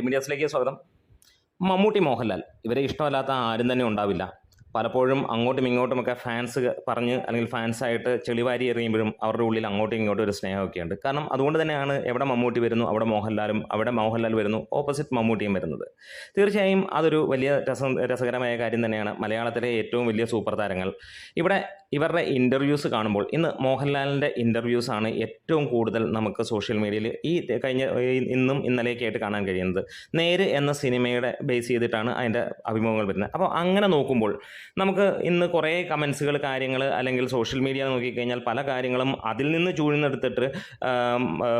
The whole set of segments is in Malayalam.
മീഡിയാസിലേക്ക് സ്വാഗതം. മമ്മൂട്ടി മോഹൻലാൽ ഇവരെ ഇഷ്ടമല്ലാത്ത ആരും തന്നെ ഉണ്ടാവില്ല. പലപ്പോഴും അങ്ങോട്ടും ഇങ്ങോട്ടുമൊക്കെ ഫാൻസ് പറഞ്ഞ് അല്ലെങ്കിൽ ഫാൻസായിട്ട് ചെളിവാരി എറിയുമ്പോഴും അവരുടെ ഉള്ളിൽ അങ്ങോട്ടും ഇങ്ങോട്ടും ഒരു സ്നേഹമൊക്കെ ഉണ്ട്. കാരണം അതുകൊണ്ട് തന്നെയാണ് എവിടെ മമ്മൂട്ടി വരുന്നു അവിടെ മോഹൻലാലും അവിടെ മോഹൻലാൽ വരുന്നു ഓപ്പോസിറ്റ് മമ്മൂട്ടിയും വരുന്നത്. തീർച്ചയായും അതൊരു വലിയ രസ രസകരമായ കാര്യം തന്നെയാണ്. മലയാളത്തിലെ ഏറ്റവും വലിയ സൂപ്പർ താരങ്ങൾ. ഇവിടെ ഇവരുടെ ഇന്റർവ്യൂസ് കാണുമ്പോൾ ഇന്ന് മോഹൻലാലിന്റെ ഇന്റർവ്യൂസ് ആണ് ഏറ്റവും കൂടുതൽ നമുക്ക് സോഷ്യൽ മീഡിയയിൽ ഈ കഴിഞ്ഞ ഇന്നും ഇന്നലെയൊക്കെ ആയിട്ട് കാണാൻ കഴിയുന്നത്. നേര് എന്ന സിനിമയുടെ ബേസ് ചെയ്തിട്ടാണ് അതിന്റെ അഭിമുഖങ്ങൾ വരുന്നത്. അപ്പോൾ അങ്ങനെ നോക്കുമ്പോൾ നമുക്ക് ഇന്ന് കുറേ കമൻസുകൾ കാര്യങ്ങൾ അല്ലെങ്കിൽ സോഷ്യൽ മീഡിയ നോക്കിക്കഴിഞ്ഞാൽ പല കാര്യങ്ങളും അതിൽ നിന്ന് ചൂഴ്ന്നെടുത്തിട്ട്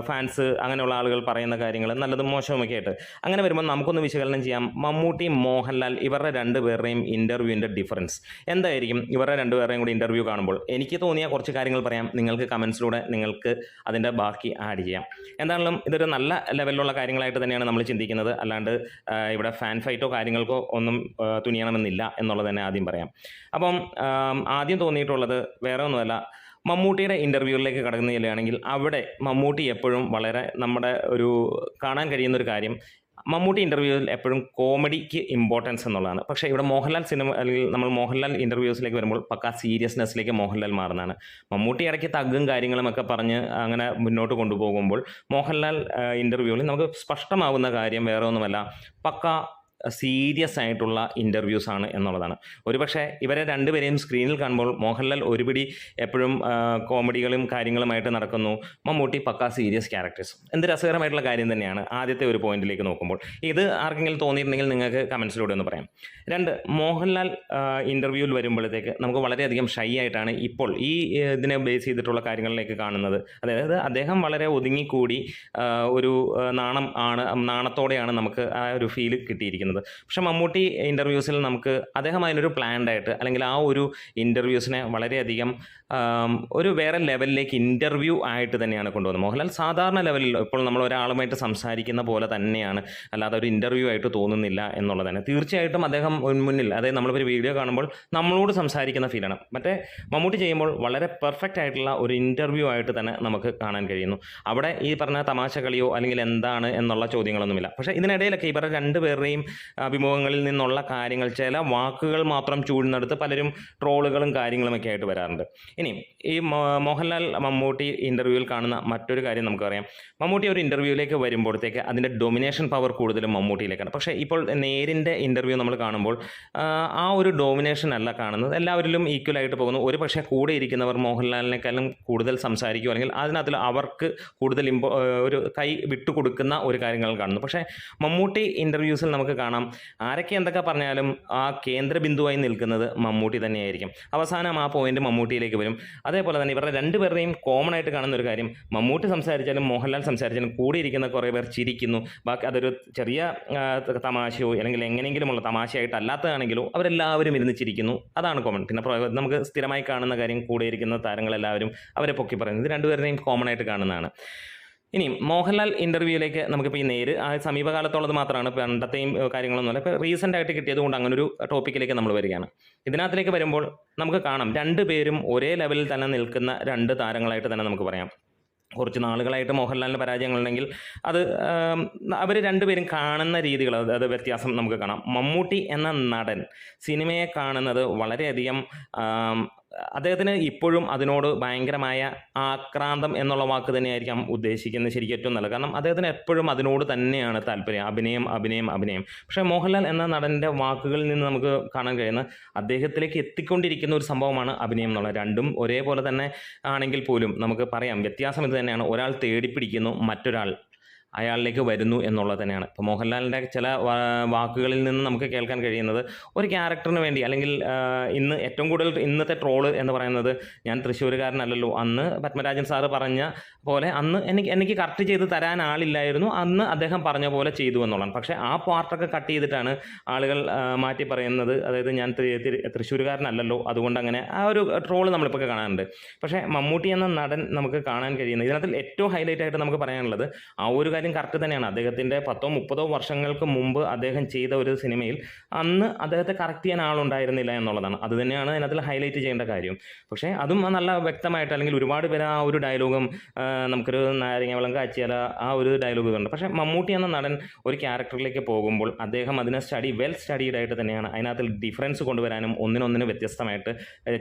ഫാൻസ് അങ്ങനെയുള്ള ആളുകൾ പറയുന്ന കാര്യങ്ങൾ നല്ലതും മോശവുമൊക്കെ ആയിട്ട് അങ്ങനെ വരുമ്പോൾ നമുക്കൊന്ന് വിശകലനം ചെയ്യാം. മമ്മൂട്ടി മോഹൻലാൽ ഇവരുടെ രണ്ടുപേരുടെയും ഇന്റർവ്യൂവിന്റെ ഡിഫറൻസ് എന്തായിരിക്കും ഇവരുടെ രണ്ടുപേരുടെയും കൂടി ഇന്റർവ്യൂ കാണുമ്പോൾ? എനിക്ക് തോന്നിയ കുറച്ച് കാര്യങ്ങൾ പറയാം. നിങ്ങൾക്ക് കമൻസിലൂടെ നിങ്ങൾക്ക് അതിന്റെ ബാക്കി ആഡ് ചെയ്യാം. എന്താണെങ്കിലും ഇതൊരു നല്ല ലെവലിലുള്ള കാര്യങ്ങളായിട്ട് തന്നെയാണ് നമ്മൾ ചിന്തിക്കുന്നത്. അല്ലാണ്ട് ഇവിടെ ഫാൻ ഫൈറ്റോ കാര്യങ്ങൾക്കോ ഒന്നും തുനിയണമെന്നില്ല എന്നുള്ളത് തന്നെ ആദ്യം പറയാം. അപ്പം ആദ്യം തോന്നിയിട്ടുള്ളത് വേറെ ഒന്നുമല്ല. മമ്മൂട്ടിയുടെ ഇന്റർവ്യൂവിലേക്ക് കടന്നു ചെല്ലുകയാണെങ്കിൽ അവിടെ മമ്മൂട്ടി എപ്പോഴും വളരെ നമ്മുടെ ഒരു കാണാൻ കഴിയുന്ന ഒരു കാര്യം. മമ്മൂട്ടി ഇന്റർവ്യൂവിൽ എപ്പോഴും കോമഡിക്ക് ഇമ്പോർട്ടൻസ് എന്നുള്ളതാണ്. പക്ഷേ ഇവിടെ മോഹൻലാൽ സിനിമ അല്ലെങ്കിൽ നമ്മൾ മോഹൻലാൽ ഇന്റർവ്യൂസിലേക്ക് വരുമ്പോൾ പക്കാ സീരിയസ്നെസ്സിലേക്ക് മോഹൻലാൽ മാറുന്നതാണ്. മമ്മൂട്ടി ഇടയ്ക്ക് തഗ്ഗും കാര്യങ്ങളും ഒക്കെ പറഞ്ഞ് അങ്ങനെ മുന്നോട്ട് കൊണ്ടുപോകുമ്പോൾ മോഹൻലാൽ ഇന്റർവ്യൂവിൽ നമുക്ക് സ്പഷ്ടമാവുന്ന കാര്യം വേറെ ഒന്നുമല്ല. പക്ക സീരിയസ് ആയിട്ടുള്ള ഇന്റർവ്യൂസ് ആണ് എന്നുള്ളതാണ്. ഒരുപക്ഷെ ഇവരെ രണ്ടുപേരെയും സ്ക്രീനിൽ കാണുമ്പോൾ മോഹൻലാൽ ഒരുപിടി എപ്പോഴും കോമഡികളും കാര്യങ്ങളുമായിട്ട് നടക്കുന്നു. മമ്മൂട്ടി പക്ക സീരിയസ് ക്യാരക്ടേഴ്സ് എന്ത് രസകരമായിട്ടുള്ള കാര്യം തന്നെയാണ് ആദ്യത്തെ ഒരു പോയിന്റിലേക്ക് നോക്കുമ്പോൾ. ഇത് ആർക്കെങ്കിലും തോന്നിയിട്ടുണ്ടെങ്കിൽ നിങ്ങൾക്ക് കമൻസിലൂടെ ഒന്ന് പറയാം. രണ്ട് മോഹൻലാൽ ഇന്റർവ്യൂവിൽ വരുമ്പോഴത്തേക്ക് നമുക്ക് വളരെയധികം ഷൈ ആയിട്ടാണ് ഇപ്പോൾ ഈ ഇതിനെ ബേസ് ചെയ്തിട്ടുള്ള കാര്യങ്ങളിലേക്ക് കാണുന്നത്. അതായത് അദ്ദേഹം വളരെ ഒതുങ്ങിക്കൂടി ഒരു നാണം ആണ് നാണത്തോടെയാണ് നമുക്ക് ആ ഒരു ഫീൽ കിട്ടിയിരിക്കുന്നത്. പക്ഷെ മമ്മൂട്ടി ഇന്റർവ്യൂസിൽ നമുക്ക് അദ്ദേഹം അതിനൊരു പ്ലാൻഡായിട്ട് അല്ലെങ്കിൽ ആ ഒരു ഇന്റർവ്യൂസിനെ വളരെയധികം ഒരു വേറെ ലെവലിലേക്ക് ഇന്റർവ്യൂ ആയിട്ട് തന്നെയാണ് കൊണ്ടുവന്നത്. മോഹൻലാൽ സാധാരണ ലെവലിൽ ഇപ്പോൾ നമ്മൾ ഒരാളുമായിട്ട് സംസാരിക്കുന്ന പോലെ തന്നെയാണ്. അല്ലാതെ ഒരു ഇന്റർവ്യൂ ആയിട്ട് തോന്നുന്നില്ല എന്നുള്ളതാണ് തീർച്ചയായിട്ടും അദ്ദേഹം മുന്നിൽ അതായത് നമ്മളിപ്പോൾ വീഡിയോ കാണുമ്പോൾ നമ്മളോട് സംസാരിക്കുന്ന ഫീലാണ് മറ്റേ മമ്മൂട്ടി ചെയ്യുമ്പോൾ വളരെ പെർഫെക്റ്റ് ആയിട്ടുള്ള ഒരു ഇന്റർവ്യൂ ആയിട്ട് തന്നെ നമുക്ക് കാണാൻ കഴിയുന്നു. അവിടെ ഈ പറഞ്ഞ തമാശ കളിയോ അല്ലെങ്കിൽ എന്താണ് എന്നുള്ള ചോദ്യങ്ങളൊന്നുമില്ല. പക്ഷേ ഇതിനിടയിലൊക്കെ ഇവരുടെ രണ്ടുപേരുടെയും അഭിമുഖങ്ങളിൽ നിന്നുള്ള കാര്യങ്ങൾ ചില വാക്കുകൾ മാത്രം ചൂടുന്നെടുത്ത് പലരും ട്രോളുകളും കാര്യങ്ങളുമൊക്കെ ആയിട്ട് വരാറുണ്ട്. ഇനി ഈ മോഹൻലാൽ മമ്മൂട്ടി ഇന്റർവ്യൂവിൽ കാണുന്ന മറ്റൊരു കാര്യം നമുക്കറിയാം. മമ്മൂട്ടി ഒരു ഇന്റർവ്യൂവിലേക്ക് വരുമ്പോഴത്തേക്ക് അതിന്റെ ഡൊമിനേഷൻ പവർ കൂടുതലും മമ്മൂട്ടിയിലേക്കാണ്. പക്ഷേ ഇപ്പോൾ നേരിന്റെ ഇന്റർവ്യൂ നമ്മൾ കാണുമ്പോൾ ആ, ഒരു ഡൊമിനേഷൻ അല്ല കാണുന്നത്. എല്ലാവരിലും ഈക്വലായിട്ട് പോകുന്നു. ഒരു പക്ഷേ കൂടെ ഇരിക്കുന്നവർ മോഹൻലാലിനേക്കാളും കൂടുതൽ സംസാരിക്കും അല്ലെങ്കിൽ അതിനകത്തിൽ അവർക്ക് കൂടുതൽ ഇമ്പോ ഒരു കൈ വിട്ടുകൊടുക്കുന്ന ഒരു കാര്യങ്ങൾ കാണുന്നു. പക്ഷേ മമ്മൂട്ടി ഇന്റർവ്യൂസിൽ നമുക്ക് കാണാം ആരൊക്കെ എന്തൊക്കെ പറഞ്ഞാലും ആ കേന്ദ്ര ബിന്ദുവായി നിൽക്കുന്നത് മമ്മൂട്ടി തന്നെയായിരിക്കും. അവസാനം ആ പോയിന്റ് മമ്മൂട്ടിയിലേക്ക് അതേപോലെ തന്നെ ഇവരുടെ രണ്ടുപേരുടെയും കോമൺ ആയിട്ട് കാണുന്ന ഒരു കാര്യം മമ്മൂട്ടി സംസാരിച്ചാലും മോഹൻലാൽ സംസാരിച്ചാലും കൂടിയിരിക്കുന്ന കുറേ പേർ ചിരിക്കുന്നു. ബാക്കി അതൊരു ചെറിയ തമാശയോ അല്ലെങ്കിൽ എങ്ങനെയെങ്കിലുമുള്ള തമാശയായിട്ട് അല്ലാത്തതാണെങ്കിലോ അവരെല്ലാവരും ഇരുന്ന് ചിരിക്കുന്നു. അതാണ് കോമൺ പിന്നെ നമുക്ക് സ്ഥിരമായി കാണുന്ന കാര്യം കൂടിയിരിക്കുന്ന താരങ്ങളെല്ലാവരും അവരെ പൊക്കി പറയുന്നത് ഇത് രണ്ടുപേരുടെയും കോമൺ ആയിട്ട് കാണുന്നതാണ്. ഇനി മോഹൻലാൽ ഇന്റർവ്യൂവിലേക്ക് നമുക്കിപ്പോൾ ഈ നേര് ആ സമീപകാലത്തുള്ളത് മാത്രമാണ് പണ്ടത്തെയും കാര്യങ്ങളൊന്നുമല്ല ഇപ്പോൾ റീസെന്റ് ആയിട്ട് കിട്ടിയത് കൊണ്ട് അങ്ങനെ ഒരു ടോപ്പിക്കിലേക്ക് നമ്മൾ വരികയാണ്. ഇതിനകത്തിലേക്ക് വരുമ്പോൾ നമുക്ക് കാണാം രണ്ട് പേരും ഒരേ ലെവലിൽ തന്നെ നിൽക്കുന്ന രണ്ട് താരങ്ങളായിട്ട് തന്നെ നമുക്ക് പറയാം. കുറച്ച് നാളുകളായിട്ട് മോഹൻലാലിന് പരാജയങ്ങളുണ്ടെങ്കിൽ അത് അവർ രണ്ടുപേരും കാണുന്ന രീതികൾ അത് വ്യത്യാസം നമുക്ക് കാണാം. മമ്മൂട്ടി എന്ന നടൻ സിനിമയെ കാണുന്നത് വളരെയധികം അദ്ദേഹത്തിന് ഇപ്പോഴും അതിനോട് ഭയങ്കരമായ ആക്രാന്തം എന്നുള്ള വാക്ക് തന്നെയായിരിക്കാം ഉദ്ദേശിക്കുന്നത് ശരിക്കും ഏറ്റവും നല്ലത്. കാരണം അദ്ദേഹത്തിന് എപ്പോഴും അതിനോട് തന്നെയാണ് താല്പര്യം. അഭിനയം അഭിനയം അഭിനയം. പക്ഷേ മോഹൻലാൽ എന്ന നടന്റെ വാക്കുകളിൽ നിന്ന് നമുക്ക് കാണാൻ കഴിയുന്ന അദ്ദേഹത്തിലേക്ക് എത്തിക്കൊണ്ടിരിക്കുന്ന ഒരു സംഭവമാണ് അഭിനയം എന്നുള്ളത്. രണ്ടും ഒരേപോലെ തന്നെ ആണെങ്കിൽ പോലും നമുക്ക് പറയാം വ്യത്യാസം ഇത് തന്നെയാണ്. ഒരാൾ തേടിപ്പിടിക്കുന്നു മറ്റൊരാൾ അയാളിലേക്ക് വരുന്നു എന്നുള്ളത് തന്നെയാണ്. ഇപ്പോൾ മോഹൻലാലിന്റെ ചില വാക്കുകളിൽ നിന്ന് നമുക്ക് കേൾക്കാൻ കഴിയുന്നത് ഒരു ക്യാരക്ടറിന് വേണ്ടി അല്ലെങ്കിൽ ഇന്ന് ഏറ്റവും കൂടുതൽ ഇന്നത്തെ ട്രോൾ എന്ന് പറയുന്നത് ഞാൻ തൃശ്ശൂരുകാരനല്ലല്ലോ. അന്ന് പത്മരാജൻ സാറ് പറഞ്ഞ പോലെ അന്ന് എനിക്ക് എനിക്ക് കറക്റ്റ് ചെയ്ത് തരാൻ ആളില്ലായിരുന്നു. അന്ന് അദ്ദേഹം പറഞ്ഞ പോലെ ചെയ്തു എന്നുള്ളതാണ്. പക്ഷേ ആ പാർട്ടൊക്കെ കട്ട് ചെയ്തിട്ടാണ് ആളുകൾ മാറ്റി പറയുന്നത്. അതായത് ഞാൻ തൃശ്ശൂരുകാരനല്ലല്ലോ. അതുകൊണ്ട് അങ്ങനെ ആ ഒരു ട്രോൾ നമ്മളിപ്പോൾ കാണാറുണ്ട്. പക്ഷേ മമ്മൂട്ടി എന്ന നടൻ നമുക്ക് കാണാൻ കഴിയുന്നത് ഇതിനകത്ത് ഏറ്റവും ഹൈലൈറ്റ് ആയിട്ട് നമുക്ക് പറയാനുള്ളത് ആ ഒരു കാര്യം കറക്റ്റ് തന്നെയാണ്. അദ്ദേഹത്തിന്റെ പത്തോ മുപ്പതോ വർഷങ്ങൾക്ക് മുമ്പ് അദ്ദേഹം ചെയ്ത ഒരു സിനിമയിൽ അന്ന് അദ്ദേഹത്തെ കറക്റ്റ് ചെയ്യാൻ ആളുണ്ടായിരുന്നില്ല എന്നുള്ളതാണ്. അത് തന്നെയാണ് അതിനകത്തിൽ ഹൈലൈറ്റ് ചെയ്യേണ്ട കാര്യം. പക്ഷേ അതും നല്ല വ്യക്തമായിട്ട് അല്ലെങ്കിൽ ഒരുപാട് പേര് ആ ഒരു ഡയലോഗും നമുക്കൊരു നാരങ്ങ വെള്ളം കാച്ചിയാൽ ആ ഒരു ഡയലോഗ് ഉണ്ട് പക്ഷേ മമ്മൂട്ടി എന്ന നടൻ ഒരു ക്യാരക്ടറിലേക്ക് പോകുമ്പോൾ അദ്ദേഹം അതിനെ സ്റ്റഡി വെൽ സ്റ്റഡീഡ് ആയിട്ട് തന്നെയാണ് അതിനകത്ത് ഡിഫറൻസ് കൊണ്ടുവരാനും ഒന്നിനൊന്നിന് വ്യത്യസ്തമായിട്ട്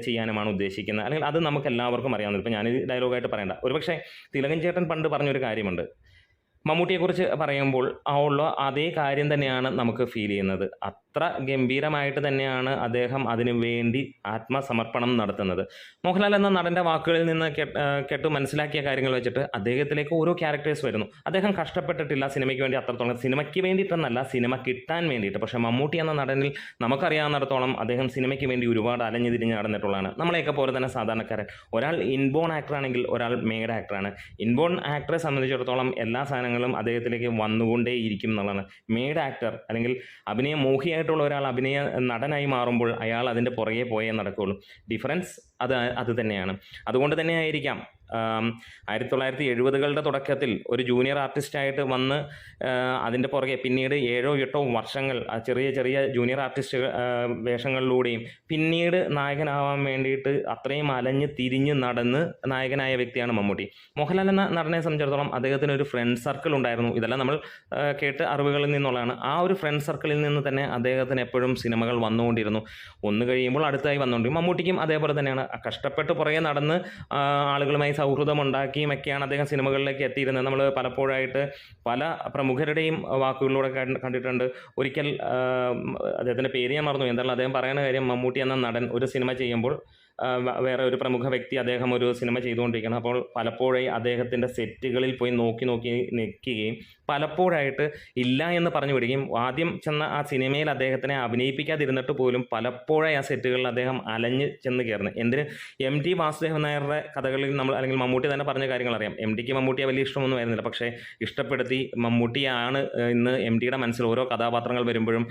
ചെയ്യാനുമാണ് ഉദ്ദേശിക്കുന്നത്. അല്ലെങ്കിൽ അത് നമുക്ക് എല്ലാവർക്കും അറിയാവുന്നത് ഇപ്പോൾ ഞാനിത് ഡയലോഗായിട്ട് പറയണ്ട. ഒരുപക്ഷേ തിലകൻ ചേട്ടൻ പണ്ട് പറഞ്ഞൊരു കാര്യമുണ്ട്. മമ്മൂട്ടിയെക്കുറിച്ച് പറയുമ്പോൾ ആ ഉള്ള അതേ കാര്യം തന്നെയാണ് നമുക്ക് ഫീൽ ചെയ്യുന്നത്. അത്ര ഗംഭീരമായിട്ട് തന്നെയാണ് അദ്ദേഹം അതിനു വേണ്ടി ആത്മസമർപ്പണം നടത്തുന്നത്. മോഹൻലാൽ എന്ന നടന്റെ വാക്കുകളിൽ നിന്ന് കേട്ട് മനസ്സിലാക്കിയ കാര്യങ്ങൾ വെച്ചിട്ട് അദ്ദേഹത്തിലേക്ക് ഓരോ ക്യാരക്ടേഴ്സ് വരുന്നു. അദ്ദേഹം കഷ്ടപ്പെട്ടിട്ടില്ല സിനിമയ്ക്ക് വേണ്ടി അത്രത്തോളം. സിനിമയ്ക്ക് വേണ്ടിയിട്ടെന്നല്ല സിനിമ കിട്ടാൻ വേണ്ടിയിട്ട്. പക്ഷേ മമ്മൂട്ടി എന്ന നടനിൽ നമുക്കറിയാവുന്നിടത്തോളം അദ്ദേഹം സിനിമയ്ക്ക് വേണ്ടി ഒരുപാട് അലഞ്ഞു തിരിഞ്ഞ് നടന്നിട്ടുള്ളതാണ്. നമ്മളെയൊക്കെ പോലെ തന്നെ സാധാരണക്കാരൻ. ഒരാൾ ഇൻബോൺ ആക്ടറാണെങ്കിൽ ഒരാൾ മെയ്ഡ് ആക്ടറാണ് ഇൻബോൺ ആക്ടറെ സംബന്ധിച്ചിടത്തോളം എല്ലാ സാധനങ്ങളും അദ്ദേഹത്തിലേക്ക് വന്നുകൊണ്ടേ ഇരിക്കും എന്നുള്ളതാണ്. മെയ്ഡ് ആക്ടർ അല്ലെങ്കിൽ അഭിനയ മോഹിയായിട്ടുള്ള ഒരാൾ അഭിനയ നടനായി മാറുമ്പോൾ അയാൾ അതിന്റെ പുറകെ പോയേ നടക്കുകയുള്ളൂ. ഡിഫറൻസ് അത് അത് തന്നെയാണ്. അതുകൊണ്ട് തന്നെ ആയിരിക്കാം ആയിരത്തി തൊള്ളായിരത്തി എഴുപതുകളുടെ തുടക്കത്തിൽ ഒരു ജൂനിയർ ആർട്ടിസ്റ്റായിട്ട് വന്ന് അതിന്റെ പുറകെ പിന്നീട് ഏഴോ എട്ടോ വർഷങ്ങൾ ചെറിയ ചെറിയ ജൂനിയർ ആർട്ടിസ്റ്റ് വേഷങ്ങളിലൂടെയും പിന്നീട് നായകനാവാൻ വേണ്ടിയിട്ട് അത്രയും അലഞ്ഞ് തിരിഞ്ഞ് നടന്ന് നായകനായ വ്യക്തിയാണ് മമ്മൂട്ടി. മോഹൻലാൽ എന്ന നടനെ സംബന്ധിച്ചിടത്തോളം അദ്ദേഹത്തിന് ഒരു ഫ്രണ്ട് സർക്കിൾ ഉണ്ടായിരുന്നു. ഇതെല്ലാം നമ്മൾ കേട്ട് അറിവുകളിൽ നിന്നുള്ളതാണ്. ആ ഒരു ഫ്രണ്ട് സർക്കിളിൽ നിന്ന് തന്നെ അദ്ദേഹത്തിന് എപ്പോഴും സിനിമകൾ വന്നുകൊണ്ടിരുന്നു. ഒന്ന് കഴിയുമ്പോൾ അടുത്തായി വന്നുകൊണ്ടിരുന്നു മമ്മൂട്ടിക്കും അതേപോലെ തന്നെയാണ്. കഷ്ടപ്പെട്ട് പുറകെ നടന്ന് ആളുകളുമായി സൗഹൃദം ഉണ്ടാക്കിയും ഒക്കെയാണ് അദ്ദേഹം സിനിമകളിലേക്ക് എത്തിയിരുന്നത്. നമ്മൾ പലപ്പോഴായിട്ട് പല പ്രമുഖരുടെയും വാക്കുകളിലൂടെ കണ്ടിട്ടുണ്ട്. ഒരിക്കൽ അദ്ദേഹത്തിന്റെ പേര് ഞാൻ മറന്നു എന്തായാലും അദ്ദേഹം പറയുന്ന കാര്യം മമ്മൂട്ടി എന്ന നടൻ ഒരു സിനിമ ചെയ്യുമ്പോൾ വേറെ ഒരു പ്രമുഖ വ്യക്തി അദ്ദേഹം ഒരു സിനിമ ചെയ്തുകൊണ്ടിരിക്കണം അപ്പോൾ പലപ്പോഴായി അദ്ദേഹത്തിന്റെ സെറ്റുകളിൽ പോയി നോക്കി നോക്കി നിൽക്കുകയും പലപ്പോഴായിട്ട് ഇല്ല എന്ന് പറഞ്ഞു വിടുകയും ആദ്യം ചെന്ന ആ സിനിമയിൽ അദ്ദേഹത്തിനെ അഭിനയിപ്പിക്കാതിരുന്നിട്ട് പോലും പലപ്പോഴായി ആ സെറ്റുകളിൽ അദ്ദേഹം അലഞ്ഞ് ചെന്ന് കയറുന്നത് എന്തിന്? എം ടി വാസുദേവൻ നായരുടെ കഥകളിൽ നമ്മൾ അല്ലെങ്കിൽ മമ്മൂട്ടി തന്നെ പറഞ്ഞ കാര്യങ്ങൾ അറിയാം. എം ടിക്ക് മമ്മൂട്ടിയെ വലിയ ഇഷ്ടമൊന്നും ആയിരുന്നില്ല. പക്ഷേ ഇഷ്ടപ്പെടുത്തി മമ്മൂട്ടിയാണ് ഇന്ന് എം ടിയുടെ മനസ്സിൽ ഓരോ കഥാപാത്രങ്ങൾ വരുമ്പോഴും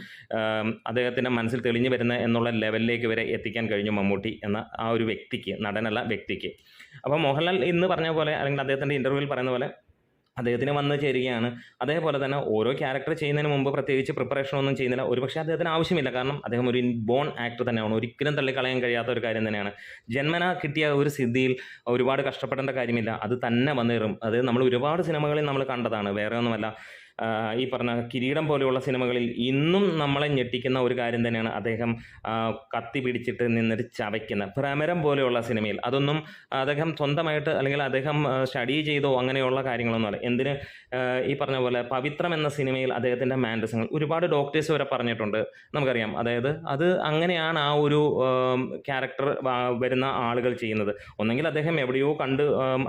അദ്ദേഹത്തിന്റെ മനസ്സിൽ തെളിഞ്ഞു വരുന്ന എന്നുള്ള ലെവലിലേക്ക് വരെ എത്തിക്കാൻ കഴിഞ്ഞു മമ്മൂട്ടി എന്ന ആ ഒരു വ്യക്തിക്ക് നടനല്ല വ്യക്തിക്ക്. അപ്പോൾ മോഹൻലാൽ ഇന്ന് പറഞ്ഞ പോലെ അല്ലെങ്കിൽ അദ്ദേഹത്തിന്റെ ഇന്റർവ്യൂവിൽ പറയുന്ന പോലെ അദ്ദേഹത്തിന് വന്ന് ചേരുകയാണ്. അതേപോലെ തന്നെ ഓരോ ക്യാരക്ടർ ചെയ്യുന്നതിന് മുമ്പ് പ്രത്യേകിച്ച് പ്രിപ്പറേഷൻ ഒന്നും ചെയ്യുന്നില്ല. ഒരുപക്ഷെ അദ്ദേഹത്തിന് ആവശ്യമില്ല. കാരണം അദ്ദേഹം ഒരു ബോൺ ആക്ടർ തന്നെയാണ്. ഒരിക്കലും തള്ളിക്കളയാൻ കഴിയാത്ത ഒരു കാര്യം തന്നെയാണ്. ജന്മന കിട്ടിയ ഒരു സിദ്ധിയിൽ ഒരുപാട് കഷ്ടപ്പെടേണ്ട കാര്യമില്ല. അത് തന്നെ വന്നേറും അത് നമ്മൾ ഒരുപാട് സിനിമകളിൽ നമ്മൾ കണ്ടതാണ്. വേറെ ഒന്നുമല്ല. ഈ പറഞ്ഞ കിരീടം പോലെയുള്ള സിനിമകളിൽ ഇന്നും നമ്മളെ ഞെട്ടിക്കുന്ന ഒരു കാര്യം തന്നെയാണ് അദ്ദേഹം കത്തി പിടിച്ചിട്ട് നിന്നിട്ട് ചവയ്ക്കുന്ന ഭ്രമരം പോലെയുള്ള സിനിമയിൽ. അതൊന്നും അദ്ദേഹം സ്വന്തമായിട്ട് അല്ലെങ്കിൽ അദ്ദേഹം സ്റ്റഡി ചെയ്തോ അങ്ങനെയുള്ള കാര്യങ്ങളൊന്നും അല്ല. എന്തിന് ഈ പറഞ്ഞ പോലെ പവിത്രം എന്ന സിനിമയിൽ അദ്ദേഹത്തിന്റെ മാൻഡസങ്ങൾ ഒരുപാട് ഡോക്ടേഴ്സ് വരെ പറഞ്ഞിട്ടുണ്ട്. നമുക്കറിയാം. അതായത് അത് അങ്ങനെയാണ് ആ ഒരു ക്യാരക്ടർ വരുന്ന ആളുകൾ ചെയ്യുന്നത്. ഒന്നെങ്കിൽ അദ്ദേഹം എവിടെയോ കണ്ട്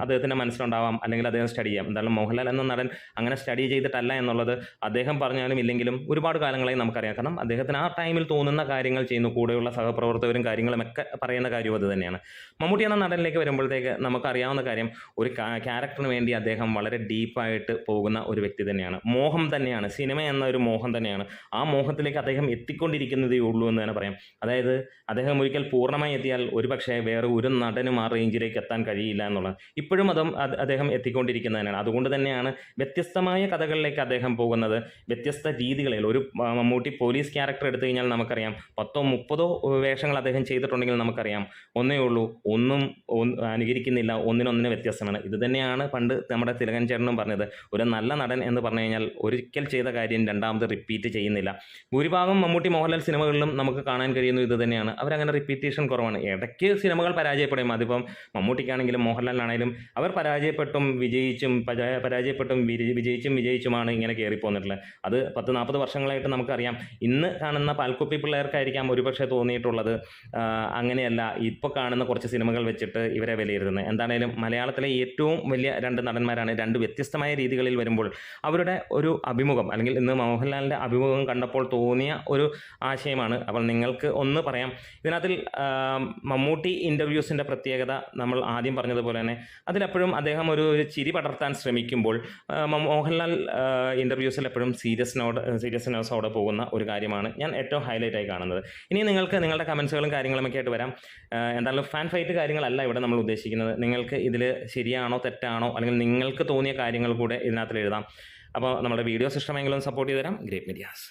അദ്ദേഹത്തിന്റെ മനസ്സിലുണ്ടാവാം. അല്ലെങ്കിൽ അദ്ദേഹം സ്റ്റഡി ചെയ്യാം. എന്തായാലും മോഹൻലാൽ എന്ന നടൻ അങ്ങനെ സ്റ്റഡി ചെയ്തിട്ടല്ല എന്നുള്ളത് അദ്ദേഹം പറഞ്ഞാലും ഇല്ലെങ്കിലും ഒരുപാട് കാലങ്ങളായി നമുക്കറിയാം. കാരണം അദ്ദേഹത്തിന് ആ ടൈമിൽ തോന്നുന്ന കാര്യങ്ങൾ ചെയ്യുന്നു. കൂടെയുള്ള സഹപ്രവർത്തകരും കാര്യങ്ങളും ഒക്കെ പറയുന്ന കാര്യവും അത് തന്നെയാണ്. മമ്മൂട്ടി എന്ന നടനിലേക്ക് വരുമ്പോഴത്തേക്ക് നമുക്കറിയാവുന്ന കാര്യം ഒരു ക്യാരക്ടറിന് വേണ്ടി അദ്ദേഹം വളരെ ഡീപ്പായിട്ട് പോകുന്ന ഒരു വ്യക്തി തന്നെയാണ്. മോഹം തന്നെയാണ്. സിനിമ എന്ന ഒരു മോഹം തന്നെയാണ്. ആ മോഹത്തിലേക്ക് അദ്ദേഹം എത്തിക്കൊണ്ടിരിക്കുന്നതേ ഉള്ളൂ എന്ന് തന്നെ പറയാം. അതായത് അദ്ദേഹം ഒരിക്കൽ പൂർണമായി എത്തിയാൽ ഒരുപക്ഷെ വേറെ ഒരു നടനും ആ റേഞ്ചിലേക്ക് എത്താൻ കഴിയില്ല എന്നുള്ളത് ഇപ്പോഴും അത് അദ്ദേഹം എത്തിക്കൊണ്ടിരിക്കുന്നതിനാണ് അതുകൊണ്ട് തന്നെയാണ് വ്യത്യസ്തമായ കഥകളിലേക്ക് അദ്ദേഹം പോകുന്നത്. വ്യത്യസ്ത രീതികളിൽ ഒരു മമ്മൂട്ടി പോലീസ് ക്യാരക്ടർ എടുത്തു കഴിഞ്ഞാൽ നമുക്കറിയാം. പത്തോ മുപ്പതോ വേഷങ്ങൾ അദ്ദേഹം ചെയ്തിട്ടുണ്ടെങ്കിൽ നമുക്കറിയാം. ഒന്നേ ഉള്ളൂ. ഒന്നും അനുകരിക്കുന്നില്ല. ഒന്നിനൊന്നിന് വ്യത്യസ്തമാണ് ഇത് തന്നെയാണ് പണ്ട് നമ്മുടെ തിലകൻ ചേട്ടനും പറഞ്ഞത്. ഒരു നല്ല നടൻ എന്ന് പറഞ്ഞു കഴിഞ്ഞാൽ ഒരിക്കൽ ചെയ്ത കാര്യം രണ്ടാമത് റിപ്പീറ്റ് ചെയ്യുന്നില്ല. ഭൂരിഭാഗം മമ്മൂട്ടി മോഹൻലാൽ സിനിമകളിലും നമുക്ക് കാണാൻ കഴിയുന്നു ഇത് തന്നെയാണ്. അവരങ്ങനെ റിപ്പീറ്റേഷൻ കുറവാണ്. ഇടയ്ക്ക് സിനിമകൾ പരാജയപ്പെടും. അതിപ്പം മമ്മൂട്ടിക്കാണെങ്കിലും മോഹൻലാലിനാണെങ്കിലും അവർ പരാജയപ്പെട്ടും വിജയിച്ചും പരാജയപ്പെട്ടും വിജയിച്ചും വിജയിച്ചുമാണ് ഇങ്ങനെ കയറി പോന്നിട്ടുള്ളത് അത് പത്ത് നാൽപ്പത് വർഷങ്ങളായിട്ട് നമുക്കറിയാം. ഇന്ന് കാണുന്ന പാൽക്കുപ്പി പിള്ളേർക്കായിരിക്കാം ഒരുപക്ഷെ തോന്നിയിട്ടുള്ളത്. അങ്ങനെയല്ല. ഇപ്പോൾ കാണുന്ന കുറച്ച് സിനിമകൾ വെച്ചിട്ട് ഇവരെ വിലയിരുത്തുന്നത്. എന്താണേലും മലയാളത്തിലെ ഏറ്റവും വലിയ രണ്ട് നടന്മാരാണ് രണ്ട് വ്യത്യസ്തമായ രീതികളിൽ വരുമ്പോൾ അവരുടെ ഒരു അഭിമുഖം അല്ലെങ്കിൽ ഇന്ന് മോഹൻലാലിന്റെ അഭിമുഖം കണ്ടപ്പോൾ തോന്നിയ ഒരു ആശയമാണ്. അപ്പോൾ നിങ്ങൾക്ക് ഒന്ന് പറയാം. ഇതിനകത്തിൽ മമ്മൂട്ടി ഇന്റർവ്യൂസിന്റെ പ്രത്യേകത നമ്മൾ ആദ്യം പറഞ്ഞതുപോലെ തന്നെ അതിലെപ്പോഴും അദ്ദേഹം ഒരു ചിരി പടർത്താൻ ശ്രമിക്കുമ്പോൾ മോഹൻലാൽ ഇന്റർവ്യൂസിൽ എപ്പോഴും സീരിയസ്നോട് സീരിയസ്നെസ്സോടെ പോകുന്ന ഒരു കാര്യമാണ് ഞാൻ ഏറ്റവും ഹൈലൈറ്റ് ആയി കാണുന്നത്. ഇനി നിങ്ങൾക്ക് നിങ്ങളുടെ കമൻസുകളും കാര്യങ്ങളും ഒക്കെ ആയിട്ട് വരാം. എന്തായാലും ഫാൻ ഫൈറ്റ് കാര്യങ്ങളല്ല ഇവിടെ നമ്മൾ ഉദ്ദേശിക്കുന്നത്. നിങ്ങൾക്ക് ഇതിൽ ശരിയാണോ തെറ്റാണോ അല്ലെങ്കിൽ നിങ്ങൾക്ക് തോന്നിയ കാര്യങ്ങൾ കൂടെ ഇതിനകത്തിൽ എഴുതാം. അപ്പോൾ നമ്മുടെ വീഡിയോസ് ഇഷ്ടമെങ്കിലും സപ്പോർട്ട് ചെയ്ത് തരാം ഗ്രേറ്റ് മീഡിയാസ്